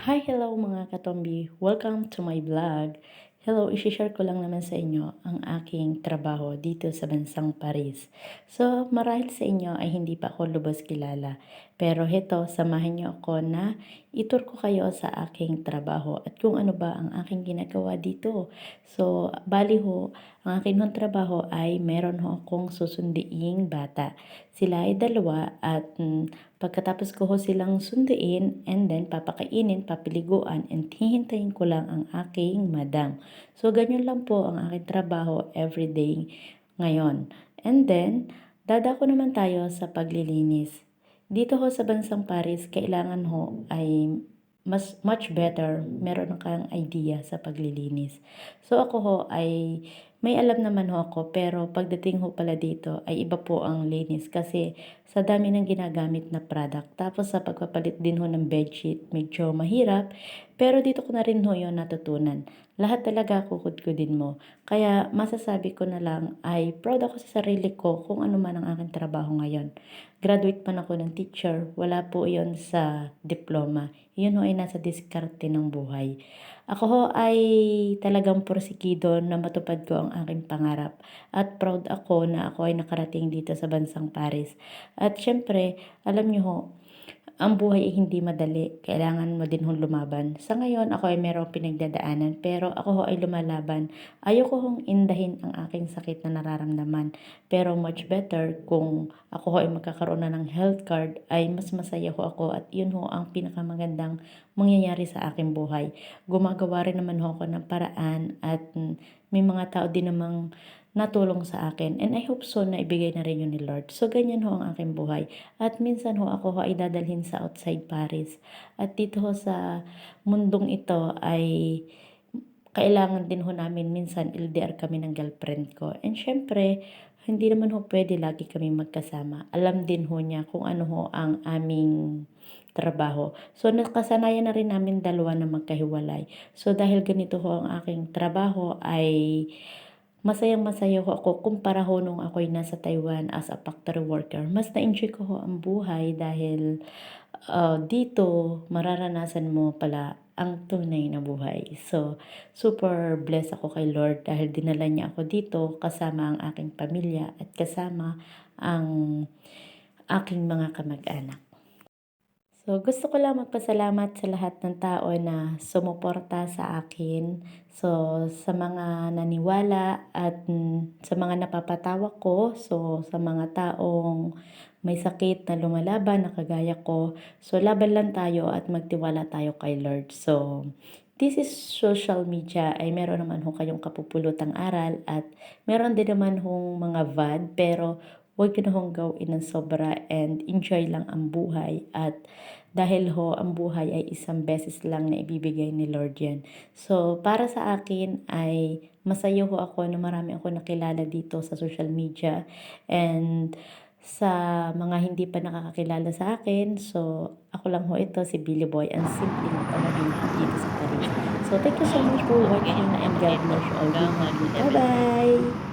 Hi, hello mga katombi. Welcome to my vlog. Hello, isi-share ko lang naman sa inyo ang aking trabaho dito sa bansang Paris. So, marahil sa inyo ay hindi pa ako lubos kilala. Pero heto, samahan niyo ako na itur ko kayo sa aking trabaho at kung ano ba ang aking ginagawa dito. So, bali ho, ang aking hong trabaho ay meron ho akong susundiing bata. Sila ay dalawa at mm, pagkatapos ko ho silang sunduin and then papakainin, papiliguan and hihintayin ko lang ang aking madam. So, ganyan lang po ang aking trabaho everyday ngayon. And then, dadako naman tayo sa paglilinis. Dito ho sa bansang Paris, kailangan ho ay mas much better meron kang idea sa paglilinis. So ako ho ay may alam naman ho ako pero pagdating ho pala dito ay iba po ang linis kasi sa dami ng ginagamit na product. Tapos sa pagpapalit din ho ng bedsheet medyo mahirap pero dito ko na rin ho yun natutunan. Lahat talaga kukudkudin mo. Kaya masasabi ko na lang ay proud ako sa sarili ko kung ano man ang aking trabaho ngayon. Graduate man ako ng teacher, wala po yon sa diploma. Yun ho ay nasa diskarte ng buhay. Ako ho ay talagang porsigido na matupad ko ang aking pangarap. At proud ako na ako ay nakarating dito sa bansang Paris. At syempre, alam niyo ho, ang buhay ay hindi madali. Kailangan mo din hong lumaban. Sa ngayon, ako ay merong pinagdadaanan, pero ako ho ay lumalaban. Ayoko hong indahin ang aking sakit na nararamdaman. Pero much better kung ako ho ay magkakaroon na ng health card, ay mas masaya ho ako at yun ho ang pinakamagandang mangyayari sa aking buhay. Gumagawa rin naman ho ako ng paraan at may mga tao din namang natulong sa akin. And I hope so na ibigay na rin yun ni Lord. So, ganyan ho ang aking buhay. At minsan ho ako ho ay dadalhin sa outside Paris. At dito ho sa mundong ito ay kailangan din ho namin minsan LDR kami ng girlfriend ko. And syempre, hindi naman ho pwede lagi kami magkasama. Alam din ho niya kung ano ho ang aming trabaho. So, nakasanayan na rin namin dalawa na magkahiwalay. So, dahil ganito ho ang aking trabaho ay masayang masaya ho ako kumpara ho nung ako'y nasa Taiwan as a factory worker. Mas na-enjoy ko ho ang buhay dahil uh, dito mararanasan mo pala ang tunay na buhay. So, super blessed ako kay Lord dahil dinala niya ako dito kasama ang aking pamilya at kasama ang aking mga kamag-anak. So, gusto ko lang magpasalamat sa lahat ng tao na sumuporta sa akin. So, sa mga naniwala at mm, sa mga napapatawa ko. So, sa mga taong may sakit na lumalaban na kagaya ko. So, laban lang tayo at magtiwala tayo kay Lord. So, this is social media ay meron naman ho kayong kapupulutang aral at meron din naman hong mga VAD pero huwag nyo na hong gawin ng sobra and enjoy lang ang buhay at dahil ho ang buhay ay isang beses lang na ibibigay ni Lord yan. So para sa akin ay masaya ho ako na marami ako nakilala dito sa social media and sa mga hindi pa nakakakilala sa akin. So, ako lang ho ito, si Billy Boy, ang simpleng pamaging dito sa Paris. So, thank you so much for watching and God bless you all. Bye-bye!